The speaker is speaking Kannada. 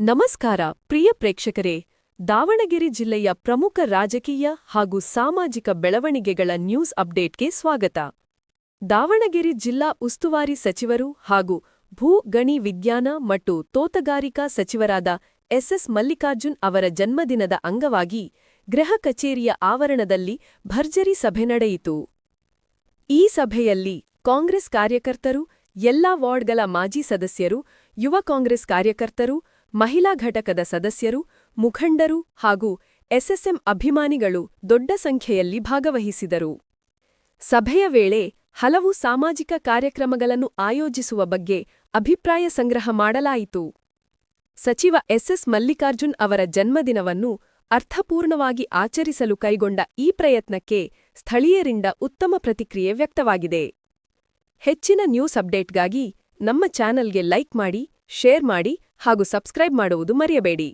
ನಮಸ್ಕಾರ, ಪ್ರಿಯ ಪ್ರೇಕ್ಷಕರೇ. ದಾವಣಗೆರೆ ಜಿಲ್ಲೆಯ ಪ್ರಮುಖ ರಾಜಕೀಯ ಹಾಗೂ ಸಾಮಾಜಿಕ ಬೆಳವಣಿಗೆಗಳ ನ್ಯೂಸ್ ಅಪ್ಡೇಟ್ಗೆ ಸ್ವಾಗತ. ದಾವಣಗೆರೆ ಜಿಲ್ಲಾ ಉಸ್ತುವಾರಿ ಸಚಿವರು ಹಾಗೂ ಭೂ ಗಣಿ ವಿಜ್ಞಾನ ಮತ್ತು ತೋತಗಾರಿಕಾ ಸಚಿವರಾದ ಎಸ್ಎಸ್ ಮಲ್ಲಿಕಾರ್ಜುನ್ ಅವರ ಜನ್ಮದಿನದ ಅಂಗವಾಗಿ ಗೃಹ ಕಚೇರಿಯ ಆವರಣದಲ್ಲಿ ಭರ್ಜರಿ ಸಭೆ ನಡೆಯಿತು. ಈ ಸಭೆಯಲ್ಲಿ ಕಾಂಗ್ರೆಸ್ ಕಾರ್ಯಕರ್ತರು, ಎಲ್ಲಾ ವಾರ್ಡ್ಗಳ ಮಾಜಿ ಸದಸ್ಯರು, ಯುವ ಕಾಂಗ್ರೆಸ್ ಕಾರ್ಯಕರ್ತರು ಮಹಿಳಾ ಘಟಕದ ಸದಸ್ಯರು, ಮುಖಂಡರು ಹಾಗೂ ಎಸ್ಎಸ್ಎಂ ಅಭಿಮಾನಿಗಳು ದೊಡ್ಡ ಸಂಖ್ಯೆಯಲ್ಲಿ ಭಾಗವಹಿಸಿದರು. ಸಭೆಯ ವೇಳೆ ಹಲವು ಸಾಮಾಜಿಕ ಕಾರ್ಯಕ್ರಮಗಳನ್ನು ಆಯೋಜಿಸುವ ಬಗ್ಗೆ ಅಭಿಪ್ರಾಯ ಸಂಗ್ರಹ ಮಾಡಲಾಯಿತು. ಸಚಿವ ಎಸ್ಎಸ್ ಮಲ್ಲಿಕಾರ್ಜುನ್ ಅವರ ಜನ್ಮದಿನವನ್ನು ಅರ್ಥಪೂರ್ಣವಾಗಿ ಆಚರಿಸಲು ಕೈಗೊಂಡ ಈ ಪ್ರಯತ್ನಕ್ಕೆ ಸ್ಥಳೀಯರಿಂದ ಉತ್ತಮ ಪ್ರತಿಕ್ರಿಯೆ ವ್ಯಕ್ತವಾಗಿದೆ. ಹೆಚ್ಚಿನ ನ್ಯೂಸ್ ಅಪ್ಡೇಟ್ಗಾಗಿ ನಮ್ಮ ಚಾನಲ್ಗೆ ಲೈಕ್ ಮಾಡಿ, ಶೇರ್ ಮಾಡಿ ಹಾಗೂ ಸಬ್ಸ್ಕ್ರೈಬ್ ಮಾಡುವುದು ಮರೆಯಬೇಡಿ.